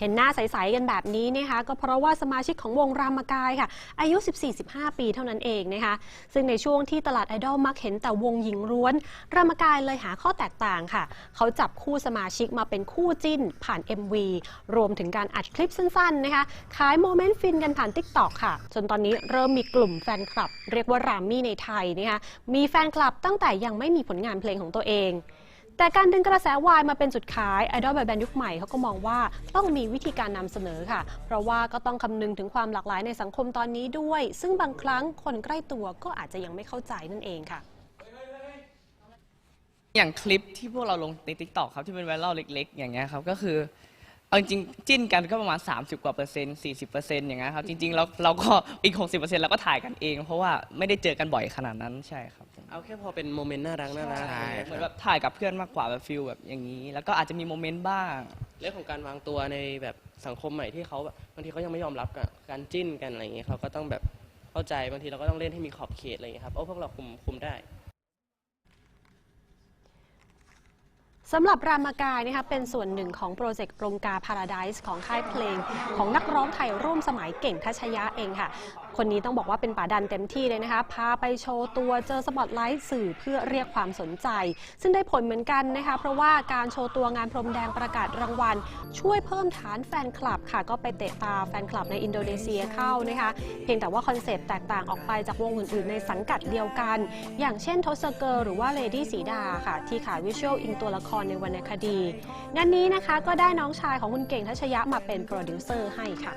เห็นหน้าใส ๆ กันแบบนี้นะคะก็เพราะว่าสมาชิกของวงรามกายค่ะ อายุ 14-15 ปีเท่านั้นเองนะคะ ซึ่งในช่วงที่ตลาดไอดอลมักเห็นแต่วงหญิงล้วน รามกายเลยหาข้อแตกต่างค่ะ เขาจับคู่สมาชิกมาเป็นคู่จิ้นผ่าน MV รวมถึงการอัดคลิปสั้น ๆ นะคะ ขายโมเมนต์ฟินกันผ่าน TikTok ค่ะ จนตอนนี้เริ่มมีกลุ่มแฟนคลับ เรียกว่ารามมี่ในไทยนะคะมีแฟนคลับตั้งแต่ยังไม่มีผลงานเพลงของตัวเอง แต่การดึงกระแสวายมาเป็นจุดขายไอดอลแบบแบนด์ยุคใหม่เขาก็มองว่าต้องมีวิธีการนำเสนอค่ะ เพราะว่าก็ต้องคำนึงถึงความหลากหลายในสังคมตอนนี้ด้วย ซึ่งบางครั้งคนใกล้ตัวก็อาจจะยังไม่เข้าใจนั่นเองค่ะ อย่างคลิปที่พวกเราลงในทิกตอกครับที่เป็นไวรัลเล็ก ๆ อย่างเงี้ยครับก็คือ เอาจริงๆจิ้นกันก็ประมาณ 30 กว่าเปอร์เซ็นต์40เปอร์เซ็นต์อย่างเงี้ยครับจริงๆเราเราก็อีก 60เปอร์เซ็นต์เราก็ถ่ายกันเอง เพราะว่าไม่ได้เจอกันบ่อยขนาดนั้นใช่ครับผมเอาแค่พอเป็นโมเมนต์น่ารักน่ารักใช่อะไรเหมือนคแบรับบถ่ายกับเพื่อนมากกว่าแบบฟิลแบบอย่างนี้ แล้วก็อาจจะมีโมเมนต์บ้าง เรื่องของการวางตัวในแบบสังคมใหม่ที่เขาแบบบางทีเขายังไม่ยอมรับกับการจิ้นกันอะไรอย่างเงี้ยเขาก็ต้องแบบเข้าใจบางทีเราก็ต้องเล่นให้มีขอบเขตอะไรอย่างเงี้ยครับโอ้พวกเราคุมคุมได้ สำหรับรามกายนะคะเป็นส่วนหนึ่งของโปรเจกต์รงกาพาราไดส์ของค่ายเพลง ของนักร้องไทยร่วมสมัยเก่งทัชยะเองค่ะคนนี้ต้องบอกว่าเป็นป่าดันเต็มที่เลยนะคะ พาไปโชว์ตัวเจอสปอตไลท์สื่อเพื่อเรียกความสนใจ ซึ่งได้ผลเหมือนกันนะคะ เพราะว่าการโชว์ตัวงานพรมแดงประกาศรางวัล ช่วยเพิ่มฐานแฟนคลับค่ะ ก็ไปเตะตาแฟนคลับในอินโดนีเซียเข้านะคะ เพียงแต่ว่าคอนเซปต์แตกต่างออกไปจากวงอื่นๆ ในสังกัดเดียวกัน อย่างเช่นทศเกอร์หรือว่าเลดี้สีดาค่ะ ที่ขายวิชวลอิงตัวละครในวรรณคดีงานนี้นะคะก็ได้น้องชายของคุณเก่งทัชยะมาเป็นโปรดิวเซอร์ให้ค่ะ